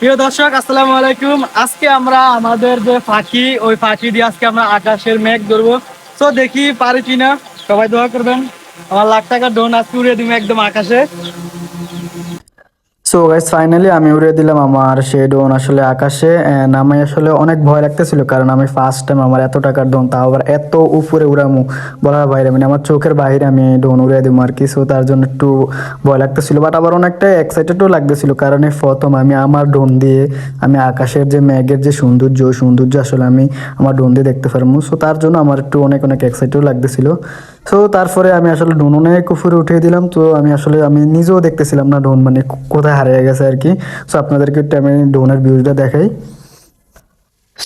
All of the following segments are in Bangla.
প্রিয় দর্শক, আসসালামু আলাইকুম। আজকে আমরা আমাদের যে ফাঁকি, ওই ফাঁকি দিয়ে আজকে আমরা আকাশের মেঘ ধরবো। তো দেখি পারি কিনা? সবাই দোয়া করবেন। আমার লাখ টাকা ডোন আজকে উড়িয়ে দিব একদম আকাশে। সো গাইস ফাইনালি আমি উড়িয়ে দিলাম আমার সেই ড্রোন আসলে আকাশে। And আমি আসলে অনেক ভয় লাগতেছিল কারণ আমি ফার্স্ট টাইম আমার এত টাকার ড্রোন তাও আবার এত উপরে উড়ামু। বলার বাইরে মানে আমার চোখের বাইরে আমি ড্রোন উড়িয়ে দিব আর কি। সো তার জন্য একটু ভয় লাগতেছিল বাট আবার অনেকটা এক্সাইটেডও লাগতেছিল কারণ এই প্রথম আমি আমার ড্রোন দিয়ে আমি আকাশের যে মেঘের যে সৌন্দর্য সৌন্দর্য আসলে আমি আমার ড্রোন দিয়ে দেখতে পারব সো তার জন্য আমার একটু অনেক অনেক এক্সাইটেড লাগতেছিল। সো তারপরে আমি আসলে ড্রোন অনেক উঠিয়ে দিলাম। তো আমি আসলে, আমি নিজেও দেখতেছিলাম না ডোন মানে কোথায় হারিয়ে গেছে আর কি। সো আপনাদেরকে একটু আমি ড্রোনের ভিউজটা দেখাই।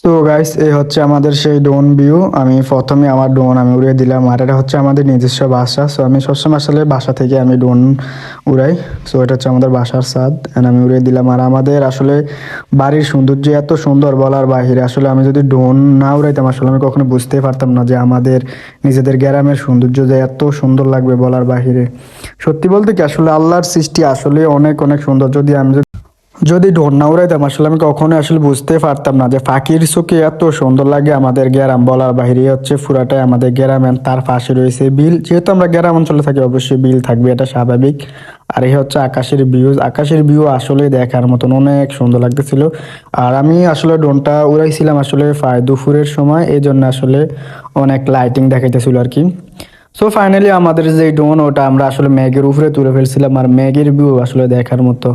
তো গাইস এই হচ্ছে আমাদের সেই ডোন ভিউ আমি প্রথমে আমার ডোন আমি উড়িয়ে দিলাম, আর এটা হচ্ছে আমাদের নিজস্ব বাসা। সো আমি সবসময় আসলে বাসা থেকে আমি ডোন উড়াই। সো এটা হচ্ছে আমাদের বাসার স্বাদ and আমি উড়িয়ে দিলাম। আর আমাদের আসলে বাড়ির সৌন্দর্য এত সুন্দর বলার বাহিরে, আসলে আমি যদি ডোন না উড়াইতাম, আসলে আমি কখনো বুঝতেই পারতাম না যে আমাদের নিজেদের গ্রামের সৌন্দর্য যে এত সুন্দর লাগবে বলার বাহিরে। সত্যি বলতে কি, আসলে আল্লাহর সৃষ্টি আসলে অনেক অনেক সুন্দর যদি আমি যদি ডোর না উড়াইতাম, আসলে আমি কখনোই আসলে বুঝতে পারতাম না যে ফাঁকির চোখে এত সুন্দর লাগে আমাদের গ্রাম বলার বাইরে হচ্ছে পুরাটাই আমাদের গ্রাম তার পাশে রয়েছে বিল। যেহেতু আমরা গ্রাম অঞ্চলে থাকি, অবশ্যই বিল থাকবে, এটা স্বাভাবিক। আর এই হচ্ছে আকাশের ভিউজ আকাশের ভিউ আসলে দেখার মতন অনেক সুন্দর লাগতেছিল। আর আমি আসলে ড্রোনটা উড়াইছিলাম আসলে দুপুরের সময় এই জন্য আসলে অনেক লাইটিং দেখাইতেছিল আর কি। সো ফাইনালি আমাদের যে ডোন ওটা আমরা আসলে ম্যাগের উপরে তুলে ফেলছিলাম আর ম্যাগের ভিউ আসলে দেখার মতো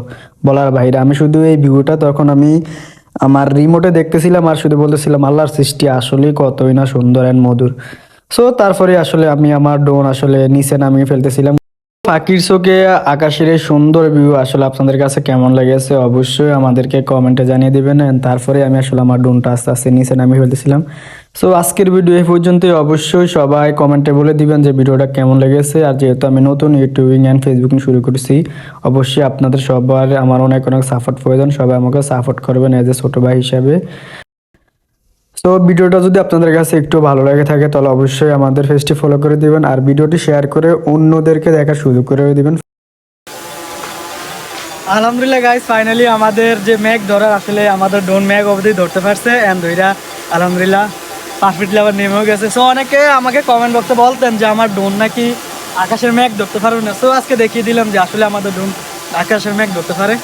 বলার বাইরে। আমি শুধু এই ভিউটা তখন আমি আমার রিমোটে দেখতেছিলাম আর শুধু বলতেছিলাম, আল্লাহর সৃষ্টি আসলেই কতই না সুন্দর অ্যান্ড মধুর। সো তারপরে আসলে আমি আমার ডোন আসলে নিচে নামিয়ে ফেলতেছিলাম। পাখির চোখে আকাশের এই সুন্দর ভিউ আসলে আপনাদের কাছে কেমন লেগেছে অবশ্যই আমাদেরকে কমেন্টে জানিয়ে দিবেন তারপরে আমি আসলে আমার ড্রোনটা আস্তে আস্তে নিচে নামিয়ে ফেলতেছিলাম। সো আজকের ভিডিও এই পর্যন্তই। অবশ্যই সবাই কমেন্টে বলে দিবেন যে ভিডিওটা কেমন লেগেছে। আর যেহেতু আমি নতুন ইউটিউবিং অ্যান্ড ফেসবুকিং শুরু করেছি, অবশ্যই আপনাদের সবার আমার অনেক অনেক সাপোর্ট প্রয়োজন। সবাই আমাকে সাপোর্ট করবেন এজ এ ছোটো ভাই হিসাবে। তো ভিডিওটা যদি আপনাদের কাছে একটু ভালো লাগে থাকে, তাহলে অবশ্যই আমাদের পেজটি ফলো করে দিবেন আর ভিডিওটি শেয়ার করে অন্যদেরকে দেখার সুযোগ করে দিবেন। আলহামদুলিল্লাহ গাইজ ফাইনালি আমাদের যে মেঘ ধরার আসলে আমাদের ডোন মেঘ অবধি ধরতে পারছে এন্ড ধইরা আলহামদুলিল্লাহ পারফেক্ট লেভার নেমেও গেছে। সো অনেকে আমাকে কমেন্ট বক্সে বলতেন যে আমার ডোন নাকি আকাশের মেঘ ধরতে পারবে না। সো আজকে দেখিয়ে দিলাম যে আসলে আমাদের ডোন আকাশের মেঘ ধরতে পারে।